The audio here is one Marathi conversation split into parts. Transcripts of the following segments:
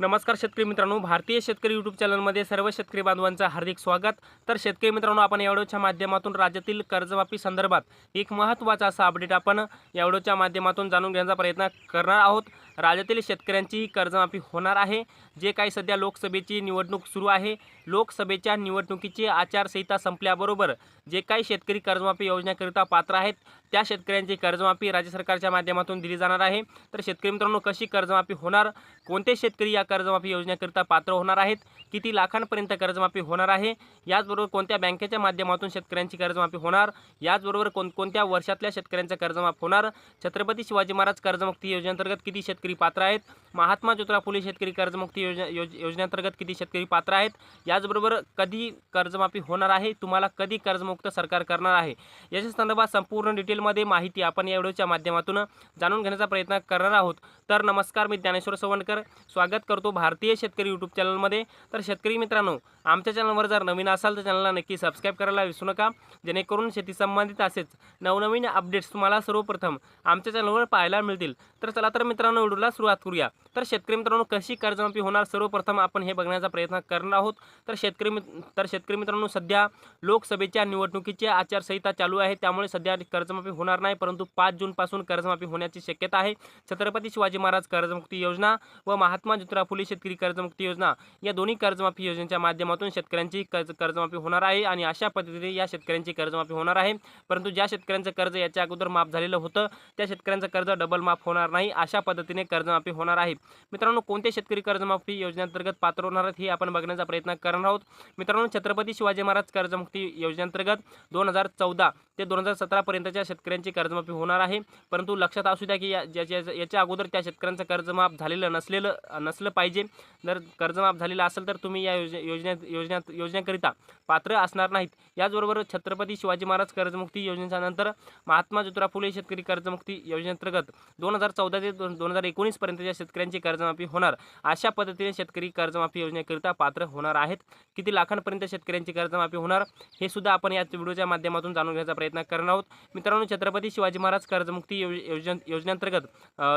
नमस्कार शेतकरी मित्रांनो भारतीय शेतकरी यूट्यूब चॅनलमध्ये सर्व शेतकरी बांधवांचं हार्दिक स्वागत. तर शेतकरी मित्रांनो आपण या व्हिडिओच्या माध्यमातून राज्यातील कर्जमाफी संदर्भात एक महत्त्वाचा असा अपडेट आपण या व्हिडिओच्या माध्यमातून जाणून घेण्याचा प्रयत्न करणार आहोत. राज्यातील शेतकऱ्यांची कर्जमाफी होणार आहे. जे काही सध्या लोकसभेची निवडणूक सुरू आहे लोकसभेच्या निवडणुकीची आचारसंहिता संपल्याबरोबर जे काही शेतकरी कर्जमाफी योजनेकरिता पात्र आहेत त्या शेतकऱ्यांची कर्जमाफी राज्य सरकारच्या माध्यमातून दिली जाणार आहे. तर शेतकरी मित्रांनो कशी कर्जमाफी होणार? कोणते शेतकरी या कर्जमाफी योजनेकरिता पात्र होणार आहेत? किती लाखांपर्यंत कर्जमाफी होणार आहे? याचबरोबर कोणत्या बँकेच्या माध्यमातून शेतकऱ्यांची कर्जमाफी होणार? याचबरोबर कोणकोणत्या वर्षातल्या शेतकऱ्यांचा कर्जमाफ होणार? छत्रपती शिवाजी महाराज कर्जमुक्ती योजनेअंतर्गत किती शेतकरी पात्र आहेत. महात्मा ज्योतिराव फुले शेतकरी कर्जमुक्ती योजना योज योजनेअंतर्गत किती शेतकरी पात्र आहेत? याचबरोबर कधी कर्जमाफी होणार आहे? तुम्हाला कधी कर्जमुक्त सरकार करणार आहे? याच्या संदर्भात संपूर्ण डिटेलमध्ये माहिती आपण या व्हिडिओच्या माध्यमातून जाणून घेण्याचा प्रयत्न करणार आहोत. तर नमस्कार मी ज्ञानेश्वर सवणकर. स्वागत करतो भारतीय शेतकरी यूट्यूब चॅनलमध्ये. तर शेतकरी मित्रांनो आमच्या चॅनलवर जर नवीन असाल तर चॅनलला नक्की सबस्क्राईब करायला विसरू नका. जेणेकरून शेती संबंधित असेच नवनवीन अपडेट्स तुम्हाला सर्वप्रथम आमच्या चॅनलवर पाहायला मिळतील. तर चला तर मित्रांनो व्हिडिओला सुरुवात करूया. तर शेतकरी मित्रांनो कशी कर्जमाफी होणार? सर्वप्रथम आपण हे बघण्याचा प्रयत्न करणार आहोत. तर शेतकरी तर शेतकरी मित्रांनो सध्या लोकसभेच्या निवडणुकीची आचारसंहिता चालू आहे. त्यामुळे सध्या कर्जमाफी होणार नाही. परंतु पाच जूनपासून कर्जमाफी होण्याची शक्यता आहे. छत्रपती शिवाजी महाराज कर्जमुक्ती योजना व महात्मा ज्योतिराव फुले शेतकरी कर्जमुक्ती योजना या दोन्ही कर्जमाफी योजनेच्या माध्यमातून शेतकऱ्यांची कर्ज कर्जमाफी होणार आहे आणि अशा पद्धतीने या शेतकऱ्यांची कर्जमाफी होणार आहे. परंतु ज्या शेतकऱ्यांचं कर्ज याच्या अगोदर माफ झालेलं होतं त्या शेतकऱ्यांचं कर्ज डबल माफ होणार नाही. अशा पद्धतीने कर्जमाफी होणार आहे. मित्रांनो कोणते शेतकरी कर्जमाफी योजनेअंतर्गत पात्र होणार आहेत हे आपण बघण्याचा प्रयत्न करणार आहोत. मित्रांनो छत्रपती शिवाजी महाराज कर्जमुक्ती योजनेअंतर्गत दोन हजार चौदा ते दोन हजार सतरापर्यंतच्या शेतकऱ्यांची कर्जमाफी होणार आहे. परंतु लक्षात असू द्या की याच्या अगोदर त्या शेतकऱ्यांचं कर्जमाफ झालेलं नसलेलं नसलं पाहिजे. जर कर्जमाफ झालेलं असेल तर तुम्ही या योजने योजनेत योजनेत योजनेकरिता पात्र असणार नाहीत. याचबरोबर छत्रपती शिवाजी महाराज कर्जमुक्ती योजनेच्या नंतर महात्मा ज्योतिराव फुले शेतकरी कर्जमुक्ती योजनेअंतर्गत दोन हजार चौदा ते दोन दोन हजार एकोणीसपर्यंतच्या शेतकऱ्यांची कर्जमाफी होणार. अशा पद्धतीने शेतकरी कर्जमाफी योजनेकरिता पात्र होणार आहेत. किती लाखांपर्यंत शेतकऱ्यांची कर्जमाफी होणार हे सुद्धा आपण या व्हिडिओच्या माध्यमातून जाणून घेण्याचा प्रयत्न करणार आहोत. मित्रांनो छत्रपती शिवाजी महाराज कर्जमुक्ती योजन योजनेअंतर्गत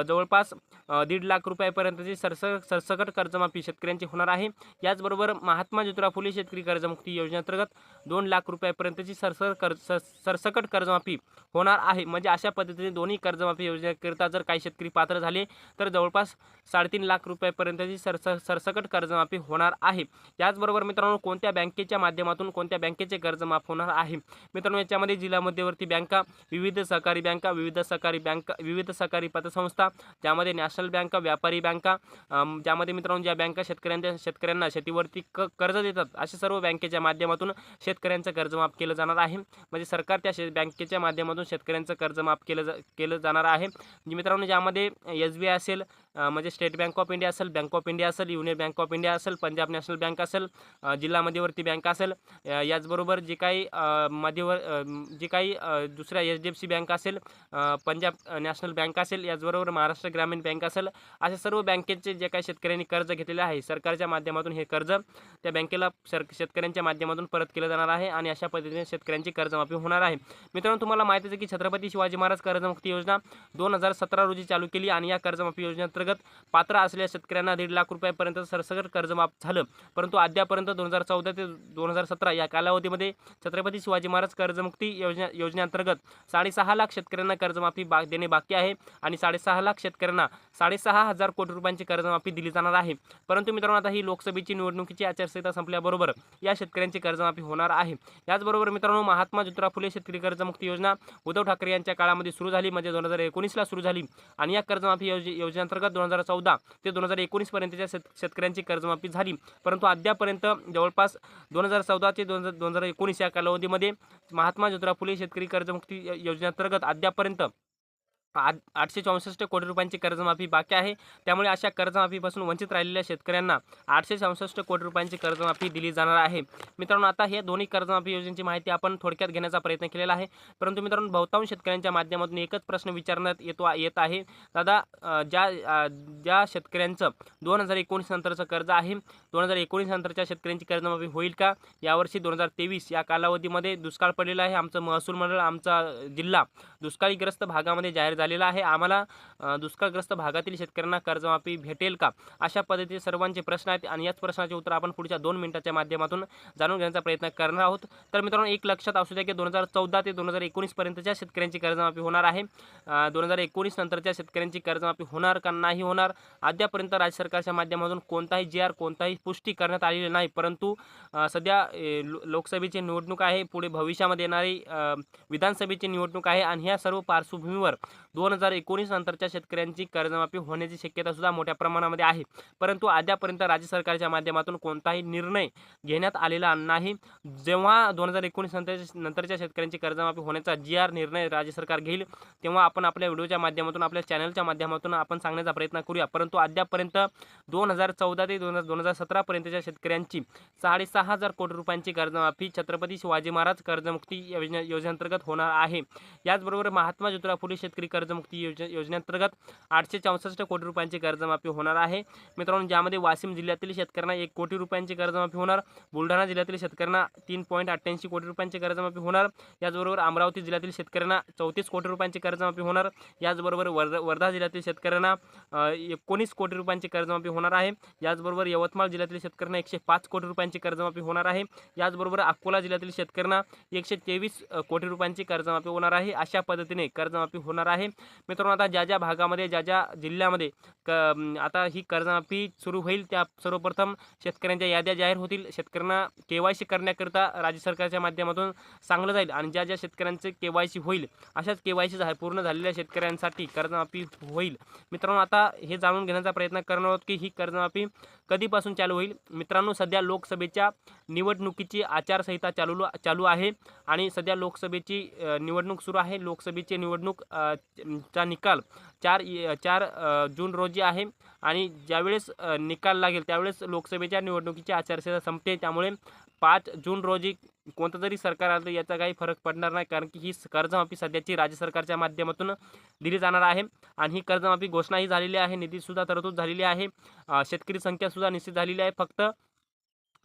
जवळपास दीड लाख रुपयापर्यंतची सरस सरसकट कर्जमाफी शेतकऱ्यांची होणार आहे. याचबरोबर महात्मा ज्योतिराव फुले शेतकरी कर्जमुक्ती योजनेअंतर्गत दोन लाख रुपयापर्यंतची सरसर कर्ज सर- सरसकट कर्जमाफी होणार आहे. म्हणजे अशा पद्धतीने दोन्ही कर्जमाफी योजनेकरिता जर काही शेतकरी पात्र झाले तर जवळपास साडेतीन लाख रुपयापर्यंतची सरस सरसकट कर्जमाफी होणार आहे. याचबरोबर मित्रांनो कोणत्या बँकेच्या माध्यमातून कोणत्या बँकेचे कर्ज माफ होणार आहे? मित्रांनो याच्यामध्ये जिल्हा मध्यवर्ती बँका विविध सहकारी बँका विविध सहकारी बँका विविध सहकारी पतसंस्था ज्यामध्ये नॅशनल बँका व्यापारी बँका ज्यामध्ये मित्रांनो ज्या बँका शेतकऱ्यांच्या शेतकऱ्यांना शेतीवरती क कर्ज देतात अशा सर्व बँकेच्या माध्यमातून शेतकऱ्यांचं कर्ज माफ केलं जाणार आहे. म्हणजे सरकार त्या शे बँकेच्या माध्यमातून शेतकऱ्यांचं कर्ज माफ केलं जा केलं जाणार आहे. म्हणजे मित्रांनो ज्यामध्ये एस बी आय असेल म्हणजे स्टेट बँक ऑफ इंडिया असेल बँक ऑफ इंडिया असेल युनियन बँक ऑफ इंडिया असेल पंजाब नॅशनल बँक असेल जिल्हा मध्यवर्ती बँक असेल याचबरोबर जे काही अ, मध्यवर काही दुसऱ्या H D F C bank असेल पंजाब नॅशनल बँक असेल याचबरोबर महाराष्ट्र ग्रामीण बँक असेल अशा सर्व बँकेचे जे काही शेतकऱ्यांनी कर्ज घेतलेले आहे सरकारच्या माध्यमातून हे कर्ज त्या बँकेला सर शेतकऱ्यांच्या माध्यमातून परत केलं जाणार आहे आणि अशा पद्धतीने शेतकऱ्यांची कर्जमाफी होणार आहे. मित्रांनो तुम्हाला माहितीच आहे की छत्रपती शिवाजी महाराज कर्जमुक्ती योजना दोन हजार सतरा रोजी चालू केली आणि या कर्जमाफी योजनेत अंतर्गत पात्र असलेल्या शेतकऱ्यांना दीड लाख रुपयापर्यंत सरसकट कर्जमाफ झालं. परंतु अद्यापर्यंत दोन हजार चौदा ते दोन हजार सतरा या कालावधीमध्ये छत्रपती शिवाजी महाराज कर्जमुक्ती योजना योजनेअंतर्गत साडेसहा लाख शेतकऱ्यांना कर्जमाफी बा देणे बाकी आहे आणि साडेसहा लाख शेतकऱ्यांना साडेसहा हजार कोटी रुपयांची कर्जमाफी दिली जाणार आहे. परंतु मित्रांनो आता ही लोकसभेची निवडणुकीची आचारसंहिता संपल्याबरोबर या शेतकऱ्यांची कर्जमाफी होणार आहे. याचबरोबर मित्रांनो महात्मा ज्योतिराव फुले शेतकरी कर्जमुक्ती योजना उद्धव ठाकरे यांच्या काळामध्ये सुरू झाली म्हणजे दोन हजार एकोणीसला सुरू झाली. आणि या कर्जमाफी योज योजनेअंतर्गत दोन हजार चौदा ते दोन हजार एकोणीसपर्यंतच्या शेत शेतकऱ्यांची कर्जमाफी झाली. परंतु अद्यापर्यंत जवळपास दोन हजार चौदा ते दोन हजार दोन हजार एकोणीस या कालावधीमध्ये महात्मा ज्योतिराव फुले शेतकरी कर्जमुक्ती योजनेअंतर्गत अद्यापर्यंत आठ आठशे चौसष्ट कोटी रुपयांची कर्जमाफी बाकी आहे. त्यामुळे अशा कर्जमाफीपासून वंचित राहिलेल्या शेतकऱ्यांना आठशे चौसष्ट कोटी रुपयांची कर्जमाफी दिली जाणार आहे. मित्रांनो आता हे दोन्ही कर्जमाफी योजनेची माहिती आपण थोडक्यात घेण्याचा प्रयत्न केलेला आहे. परंतु मित्रांनो बहुतांश शेतकऱ्यांच्या माध्यमातून एकच प्रश्न विचारण्यात येतो येत आहे. दादा ज्या ज्या शेतकऱ्यांचं दोन हजार एकोणीस नंतरचं कर्ज आहे दोन हजार एकोणीस नंतरच्या शेतकऱ्यांची कर्जमाफी होईल का? यावर्षी दोन हजार तेवीस या कालावधीमध्ये दुष्काळ पडलेला आहे. आमचं महसूल मंडळ आमचा जिल्हा दुष्काळीग्रस्त भागामध्ये जाहीर झालेला आहे. आम्हाला दुष्काळग्रस्त भागातील शेतकऱ्यांना कर्जमाफी भेटेल का? अशा पद्धतीचे सर्वांचे प्रश्न आहेत आणि याच प्रश्नाचे उत्तर आपण पुढच्या दोन मिनिटाच्या माध्यमातून जाणून घेण्याचा प्रयत्न करणार आहोत. तर मित्रांनो एक लक्षात असू द्या की दोन हजार चौदा ते दोन हजार एकोणीस पर्यंतच्या शेतकऱ्यांची कर्जमाफी होणार आहे. दोन हजार एकोणीस नंतरच्या शेतकऱ्यांची कर्जमाफी होणार का नाही होणार? अद्यापर्यंत राज्य सरकारच्या माध्यमातून कोणताही जी आर कोणताही पुष्टी करण्यात आलेली नाही. परंतु सध्या लो- लोकसभेची निवडणूक आहे. पुढे भविष्यामध्ये येणारी विधानसभेची निवडणूक आहे. आणि ह्या सर्व पार्श्वभूमीवर दोन हजार एकोणीस नंतरच्या शेतकऱ्यांची कर्जमाफी होण्याची शक्यता सुद्धा मोठ्या प्रमाणामध्ये आहे. परंतु अद्यापर्यंत राज्य सरकारच्या माध्यमातून कोणताही निर्णय घेण्यात आलेला नाही. जेव्हा दोन हजार एकोणीस नंतर नंतरच्या शेतकऱ्यांची कर्जमाफी होण्याचा जी आर निर्णय राज्य सरकार घेईल तेव्हा आपण आपल्या व्हिडिओच्या माध्यमातून आपल्या चॅनलच्या माध्यमातून आपण सांगण्याचा प्रयत्न करूया. परंतु अद्यापर्यंत दोन हजार चौदा ते दोन हजार दोन हजार सतरापर्यंतच्या शेतकऱ्यांची साडेसहा हजार कोटी रुपयांची कर्जमाफी छत्रपती शिवाजी महाराज कर्जमुक्ती योजना योजनेअंतर्गत होणार आहे. याचबरोबर महात्मा ज्योतिराव फुले शेतकरी कर्जमुक्ती योज योजनेअंतर्गत आठशे चौसष्ट कोटी रुपयांची कर्जमाफी होणार आहे. मित्रांनो ज्यामध्ये वाशिम जिल्ह्यातील शेतकऱ्यांना एक कोटी रुपयांची कर्जमाफी होणार बुलढाणा जिल्ह्यातील शेतकऱ्यांना तीन पॉईंट अठ्ठ्याऐंशी कोटी रुपयांची कर्जमाफी होणार याचबरोबर अमरावती जिल्ह्यातील शेतकऱ्यांना चौतीस कोटी रुपयांची कर्जमाफी होणार याचबरोबर वर्धा वर्धा जिल्ह्यातील शेतकऱ्यांना एकोणीस कोटी रुपयांची कर्जमाफी होणार आहे याचबरोबर यवतमाळ जिल्ह्यातील शेतकऱ्यांना एकशे पाच कोटी रुपयांची कर्जमाफी होणार आहे याचबरोबर अकोला जिल्ह्यातील शेतकऱ्यांना एकशे तेवीस कोटी रुपयांची कर्जमाफी होणार आहे अशा पद्धतीने कर्जमाफी होणार आहे. मित्रांनो आता ज्या ज्या भागामध्ये ज्या ज्या जिल्ह्यामध्ये क आता ही कर्जमाफी सुरू होईल त्या सर्वप्रथम शेतकऱ्यांच्या याद्या जाहीर होतील. शेतकऱ्यांना के वाय सी करण्याकरिता राज्य सरकारच्या माध्यमातून चांगलं जाईल आणि ज्या ज्या शेतकऱ्यांचे के वाय सी होईल अशाच के वाय सी पूर्ण झालेल्या शेतकऱ्यांसाठी कर्जमाफी होईल. मित्रांनो आता हे जाणून घेण्याचा प्रयत्न करणार आहोत की ही कर्जमाफी कधीपासून चालू होईल? मित्रांनो सध्या लोकसभेच्या निवडणुकीची आचारसंहिता चालू चालू आहे आणि सध्या लोकसभेची निवडणूक सुरू आहे. लोकसभेची निवडणूक चा निकाल चार चार जून रोजी आहे आणि ज्यावेळेस निकाल लागेल त्यावेळेस लोकसभेच्या निवडणुकीची आचारसंहिता संपते. त्यामुळे पाच जून रोजी कोणतं तरी सरकार आलं याचा काही फरक पडणार नाही कारण की ही कर्जमाफी सध्याची राज्य सरकारच्या माध्यमातून दिली जाणार आहे. आणि ही कर्जमाफी घोषणाही झालेली आहे निधीसुद्धा तरतूद झालेली आहे. शेतकरी संख्यासुद्धा निश्चित झालेली आहे. फक्त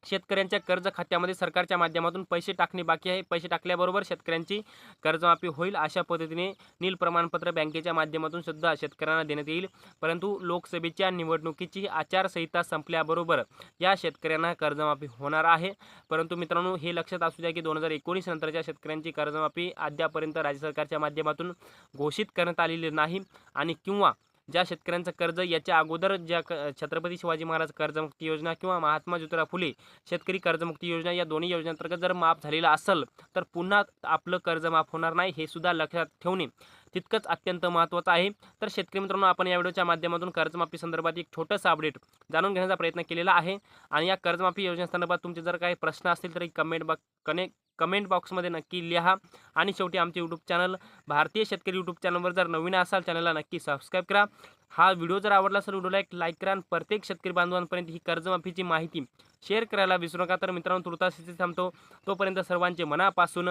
शेतकऱ्यांच्या कर्ज खात्यामध्ये सरकारच्या माध्यमातून पैसे टाकणे बाकी आहे. पैसे टाकल्याबरोबर शेतकऱ्यांची कर्जमाफी होईल अशा पद्धतीने नील प्रमाणपत्र बँकेच्या माध्यमातून सुद्धा शेतकऱ्यांना देण्यात येईल. परंतु लोकसभेच्या निवडणुकीची आचारसंहिता संपल्याबरोबर या शेतकऱ्यांना कर्जमाफी होणार आहे. परंतु मित्रांनो हे लक्षात असू द्या की दोन हजार एकोणीस नंतरच्या शेतकऱ्यांची कर्जमाफी अद्यापर्यंत राज्य सरकारच्या माध्यमातून घोषित करण्यात आलेली नाही आणि किंवा ज्या शेतकऱ्यांचं कर्ज याच्या अगोदर ज्या क छत्रपती शिवाजी महाराज कर्जमुक्ती योजना किंवा महात्मा ज्योतिराव फुले शेतकरी कर्जमुक्ती योजना या दोन्ही योजनेअंतर्गत जर माफ झालेला असेल तर पुन्हा आपलं कर्ज माफ होणार नाही हे सुद्धा लक्षात ठेवणे तितकंच अत्यंत महत्त्वाचं आहे. तर शेतकरी मित्रांनो आपण या व्हिडिओच्या माध्यमातून कर्जमाफी संदर्भात एक छोटंसं अपडेट जाणून घेण्याचा प्रयत्न केलेला आहे. आणि या कर्जमाफी योजनेसंदर्भात तुमचे जर काही प्रश्न असतील तर कमेंट बॉक्स कनेक्ट कमेंट बॉक्समध्ये नक्की लिहा. आणि शेवटी आमचे यूट्यूब चॅनल भारतीय शेतकरी यूट्यूब चॅनलवर जर नवीन असाल चॅनलला नक्की सबस्क्राईब करा. हा व्हिडिओ जर आवडला असेल व्हिडिओला एक लाईक करा. आणि प्रत्येक शेतकरी बांधवांपर्यंत ही कर्जमाफीची माहिती शेअर करायला विसरू नका. तर मित्रांनो तुर्तास थांबतो. तोपर्यंत सर्वांचे मनापासून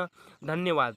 धन्यवाद.